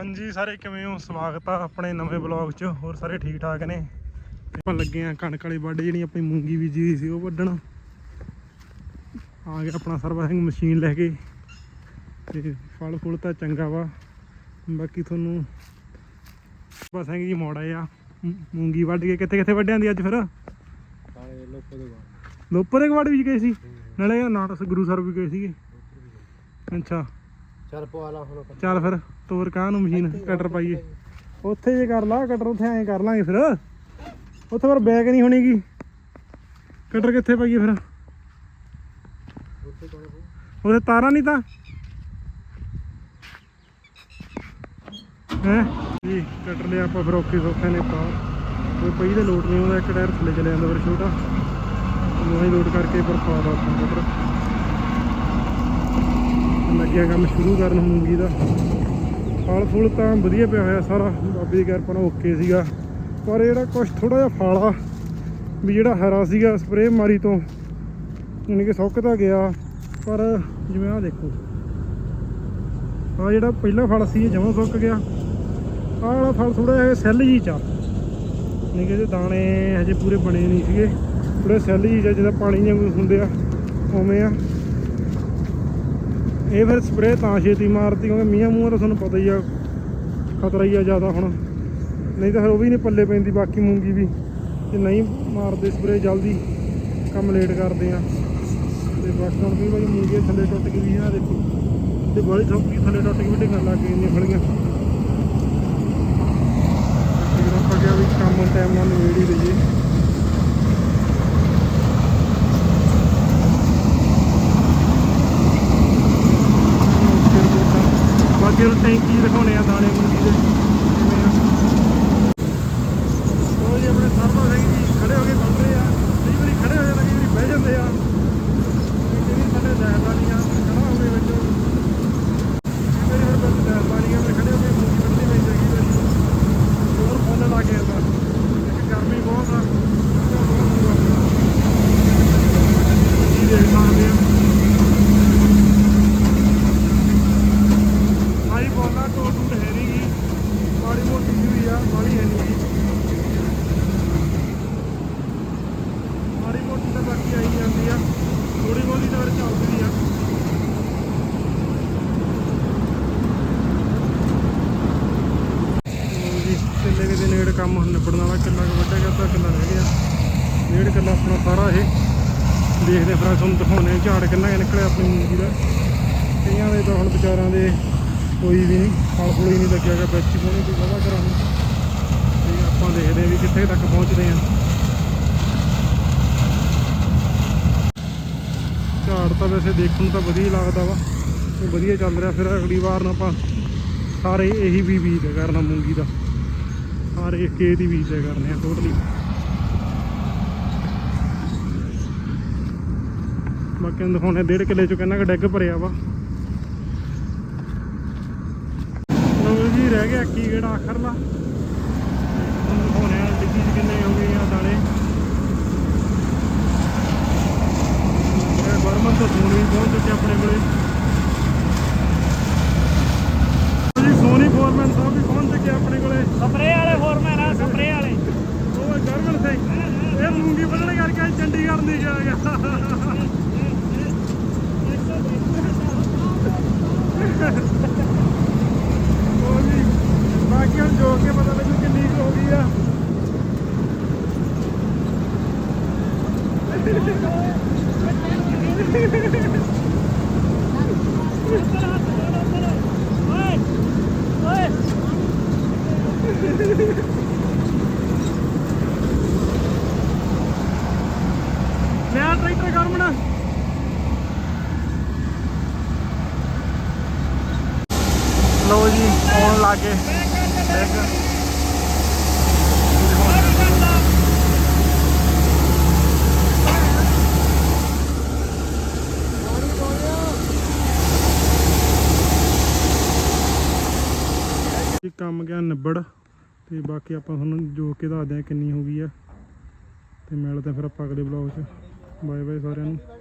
ਹਾਂਜੀ ਸਾਰੇ ਕਿਵੇਂ ਹੋ? ਸਵਾਗਤ ਆ ਆਪਣੇ ਨਵੇਂ ਬਲੌਗ 'ਚ। ਹੋਰ ਸਾਰੇ ਠੀਕ ਠਾਕ ਨੇ? ਆਪਾਂ ਲੱਗੇ ਆ ਕਣਕ ਵਾਲੀ ਵੱਢ ਜਿਹੜੀ ਆਪਣੀ ਮੂੰਗੀ ਬੀਜੀ ਹੋਈ ਸੀ ਉਹ ਵੱਢਣ। ਆ ਗਿਆ ਆਪਣਾ ਸਰਵਾ ਸਿੰਘ ਮਸ਼ੀਨ ਲੈ ਕੇ। ਤੇ ਫਲ ਫੁੱਲ ਤਾਂ ਚੰਗਾ ਵਾ। ਬਾਕੀ ਤੁਹਾਨੂੰ ਸਰਵਾ ਸਿੰਘ ਜੀ ਮੋੜ ਆਏ ਆ। ਮੂ- ਮੂੰਗੀ ਵੱਢ ਕੇ ਕਿੱਥੇ ਕਿੱਥੇ ਵੱਢਿਆਂ ਦੀ ਅੱਜ ਫਿਰ? ਲੋਪਰ ਦੇ ਗਵਾੜ ਵੀ ਗਏ ਸੀ? ਨਾਲੇ ਨਾਟਸ ਗੁਰੂ ਸਰ ਵੀ ਗਏ ਸੀਗੇ। ਅੱਛਾ। ਚੱਲ ਪਵਾ ਲਾ ਹੁਣ ਚੱਲ ਫਿਰ ਤੋਰ ਕਾਹ ਨੂੰ ਮਸ਼ੀਨ ਕਟਰ ਪਾਈਏ। ਉੱਥੇ ਜੇ ਕਰ ਲਾ ਕਟਰ ਉੱਥੇ ਐਂ ਕਰ ਲਾਂਗੇ ਫਿਰ। ਉੱਥੇ ਪਰ ਬੈਗ ਨਹੀਂ ਹੋਣੀਗੀ। ਕਟਰ ਕਿੱਥੇ ਪਾਈਏ ਫਿਰ? ਉਹਦੇ ਤਾਰਾਂ ਨਹੀਂ ਤਾਂ? ਹੈ? ਜੀ ਕਟਰ ਲਿਆ ਆਪਾਂ ਫਿਰ ਔਖੇ ਸੌਖੇ ਨੇ ਪਾ ਕੋਈ ਪਈ ਦੇ ਲੋਡ ਨਹੀਂ ਆਉਂਦਾ ਇੱਕ ਟਾਇਰ ਥੱਲੇ ਚਲੇ ਜਾਂਦਾ ਫਿਰ ਛੋਟਾ। ਉਹਨੂੰ ਹੀ ਲੋਡ ਕਰਕੇ ਫਿਰ ਪਾ ਦਾ ਆਪਾਂ ਕਟਰ ਲੱਗਿਆ ਕੰਮ ਸ਼ੁਰੂ ਕਰਨ ਮੂੰਗੀ ਦਾ। ਫਲ ਫੁੱਲ ਤਾਂ ਵਧੀਆ ਪਿਆ ਹੋਇਆ ਸਾਰਾ। ਬਾਬੇ ਦੀ ਕਿਰਪਾ ਨਾਲ ਓਕੇ ਸੀਗਾ। ਪਰ ਜਿਹੜਾ ਕੁਛ ਥੋੜਾ ਜਿਹਾ ਫਲ ਆ ਵੀ ਜਿਹੜਾ ਹਰਾ ਸੀਗਾ ਸਪਰੇਅ ਮਾਰੀ ਤੋਂ, ਯਾਨੀ ਕਿ ਸੁੱਕ ਤਾਂ ਗਿਆ। ਪਰ ਜਿਵੇਂ ਆਹ ਦੇਖੋ ਆ ਜਿਹੜਾ ਪਹਿਲਾ ਫਲ ਸੀ, ਇਹ ਜਮਾਂ ਸੁੱਕ ਗਿਆ। ਆਹ ਵਾਲਾ ਫਲ ਥੋੜਾ ਜਿਹਾ ਸੈੱਲ ਜੀ ਚ ਆ। ਯਾਨੀ ਕਿ ਇਹਦੇ ਦਾਣੇ ਹਜੇ ਪੂਰੇ ਬਣੇ ਨਹੀਂ ਸੀਗੇ। ਥੋੜੇ ਸੈੱਲ ਜੀ ਚ ਜਿੱਦਾਂ ਪਾਣੀ ਵਾਂਗੂ ਹੁੰਦੇ ਆ, ਉਵੇਂ ਆ। ਇਹ ਫਿਰ ਸਪਰੇਅ ਤਾਂ ਛੇਤੀ ਮਾਰਦੀ ਕਿਉਂਕਿ ਮੀਆਂ ਮੂੰਹਾਂ ਤਾਂ ਤੁਹਾਨੂੰ ਪਤਾ ਹੀ ਆ, ਖਤਰਾ ਹੀ ਆ ਜ਼ਿਆਦਾ ਹੁਣ। ਨਹੀਂ ਤਾਂ ਫਿਰ ਉਹ ਵੀ ਨਹੀਂ ਪੱਲੇ ਪੈਂਦੀ, ਬਾਕੀ ਮੂੰਗੀ ਵੀ। ਜੇ ਨਹੀਂ ਮਾਰਦੇ ਸਪਰੇਅ ਜਲਦੀ, ਕੰਮ ਲੇਟ ਕਰਦੇ ਆ। ਤੇ ਬਾਕੀ ਹੁਣ ਕਈ ਵਾਰੀ ਮੂੰਗੀ ਥੱਲੇ ਟੁੱਟ ਗਈ ਵੀ ਆ ਦੇਖੋ। ਤੇ ਬੜੀ ਸੌਕੀ ਥੱਲੇ ਟੁੱਟ ਗਈ ਵੀ ਢਿੰਗਾਂ ਲੱਗ ਗਈਆਂ ਫਲੀਆਂ। ਤੇ ਆਪਾਂ ਕਿਹਾ ਵੀ ਕੰਮ ਟਾਈਮ ਨਾਲ ਨਿਬੇੜ ਹੀ ਲਈਏ ਬਾਕੀ ਉਹ ਟੈਂਕੀ ਦਿਖਾਉਣੇ ਆ ਦਾਣੇ ਮੁੰਡੀ ਦੇ ਕਿਵੇਂ ਆ ਉਹ ਜੀ ਆਪਣੇ ਸਰਵਾ ਸਿੰਘ ਜੀ ਖੜੇ ਹੋ ਕੇ ਬੰਦ ਰਹੇ ਆ ਕਈ ਵਾਰੀ ਖੜੇ ਹੋ ਜਾਂਦੇ ਕਈ ਵਾਰੀ ਬਹਿ ਜਾਂਦੇ ਆ ਕਈ ਵਾਰੀ ਸਾਡੇ ਲੈਦਾ ਨਹੀਂ ਆ ਖੜਾ ਹੋਵੇ ਵਿੱਚ ਕਈ ਵਾਰੀ ਫਿਰ ਬੰਦ ਲੈਦਾ ਨਹੀਂ ਆ ਮੈਂ ਖੜੇ ਹੋ ਕੇ ਮੁੰਡੀ ਬੰਦੀ ਵਿੱਚ ਕਈ ਵਾਰੀ ਹੋਰ ਫੋਨ ਲਾ ਕੇ ਆਉਂਦਾ ਇੱਕ ਗਰਮੀ ਬਹੁਤ ਆ ਜੀ ਦੇਖ ਸਕਦੇ ਆ ਆਈ ਬੋਲਾ ਟੋਟ ਟੂਟ ਹੈ ਨਹੀਂ ਗੀ ਮਾੜੀ ਮੋਟੀ ਜਿਹੀ ਹੋਈ ਆ ਬਾੜੀ ਹੈ ਨਹੀਂ ਗੀ ਮਾੜੀ ਮੋਟੀ ਤਾਂ ਬਾਕੀ ਆਈ ਜਾਂਦੀ ਆ ਥੋੜੀ ਬਹੁਤੀ ਤਾਂ ਫਿਰ ਚੱਲਦੀ ਆ ਲਓ ਜੀ ਕਿੱਲੇ ਕੁ ਦੇ ਨੇੜੇ ਕੰਮ ਨਿਬੜਨ ਵਾਲਾ ਕਿੱਲਾ ਕੁ ਵੱਢਿਆ ਗਿਆ ਤਾਂ ਕਿੱਲਾ ਰਹਿ ਗਿਆ। ਡੇਢ ਕਿੱਲਾ ਆਪਣਾ ਸਾਰਾ ਇਹ। ਦੇਖਦੇ ਫਿਰ ਤੁਹਾਨੂੰ ਦਿਖਾਉਣੇ ਆ ਝਾੜ ਕਿੰਨਾ ਕੁ ਨਿਕਲਿਆ ਆਪਣੀ ਮੂੰਗੀ ਦਾ। ਕਈਆਂ ਦੇ ਤਾਂ ਹੁਣ ਵਿਚਾਰਾਂ ਦੇ ਕੋਈ ਵੀ ਨਹੀਂ, ਫਲ ਫੁਲ ਹੀ ਨਹੀਂ ਲੱਗਿਆ ਗਾ ਵਿੱਚ ਹੋਣੀ ਕੋਈ ਵਾਵਾ ਘਰਾਂ ਨੂੰ। ਤੇ ਆਪਾਂ ਦੇਖਦੇ ਹਾਂ ਵੀ ਕਿੱਥੇ ਤੱਕ ਪਹੁੰਚਦੇ ਆ ਝਾੜ ਤਾਂ ਵੈਸੇ ਦੇਖਣ ਨੂੰ ਤਾਂ ਵਧੀਆ ਲੱਗਦਾ ਵਾ ਇਹ ਵਧੀਆ ਚੱਲ ਰਿਹਾ। ਫਿਰ ਅਗਲੀ ਵਾਰ ਨੂੰ ਆਪਾਂ ਸਾਰੇ ਇਹੀ ਵੀ ਬੀਜ ਕਰਨਾ ਮੂੰਗੀ ਦਾ। ਸਾਰੇ ਇੱਕ ਹੀ ਦੀ ਬੀਜ ਕਰਨੇ ਆ ਟੋਟਲੀ ਬਾਕੀ ਨੂੰ ਦਿਖਾਉਣੇ ਡੇਢ ਕਿੱਲੇ ਚ ਕਿੰਨਾ ਕੁ ਡੈਗ ਭਰਿਆ ਵਾ। ਲਓ ਜੀ, ਰਹਿ ਗਿਆ ਕੀ ਕਿਹੜਾ ਆਖਰਲਾ ਤੁਹਾਨੂੰ ਦਿਖਾਉਣੇ ਆ ਡਿੱਗੀ 'ਚ ਕਿੰਨੇ ਹੋ ਗਏ ਆ ਦਾਣੇ ਇਹ ਬਰਮਨ ਤੋਂ ਫੋਨ ਵੀ ਪਹੁੰਚ ਚੁੱਕੇ ਆਪਣੇ ਕੋਲੇ ਜੀ ਸੋਨੀ ਫੋਰਮੈਨ ਸਾਹਿਬ ਵੀ ਪਹੁੰਚ ਚੁੱਕੇ ਆਪਣੇ ਕੋਲੇ ਸਪਰੇ ਵਾਲੇ ਫੋਰਮੈਨ ਆ ਸਪਰੇ ਵਾਲੇ ਉਹ ਗਰਮਨ ਸਿੰਘ ਇਹ ਮੂੰਗੀ ਵੱਢਣ ਕਰਕੇ ਅੱਜ ਚੰਡੀਗੜ੍ਹ ਨਹੀਂ ਗਿਆ ਗਿਆ ਉਹ ਜੀ ਬਾਕੀ ਹੁਣ ਜੋ ਕੇ ਪਤਾ ਲੱਗੂ ਕਿੰਨੀ ਕੁ ਹੋ ਗਈ ਆ ਓਏ ਲਓ ਜੀ, ਆਉਣ ਲੱਗੇ। ਡੈਗ ਕੰਮ ਗਿਆ ਨਿਬੜ, ਤੇ ਬਾਕੀ ਆਪਾਂ ਤੁਹਾਨੂੰ ਜੋ ਕੇ ਦੱਸਦੇ ਆ ਕਿੰਨੀ ਹੋ ਗਈ ਆ। ਤੇ ਮਿਲਦੇ ਫਿਰ ਆਪਾਂ ਅਗਲੇ ਬਲੌਗ 'ਚ। ਬਾਏ ਬਾਏ ਸਾਰਿਆਂ ਨੂੰ।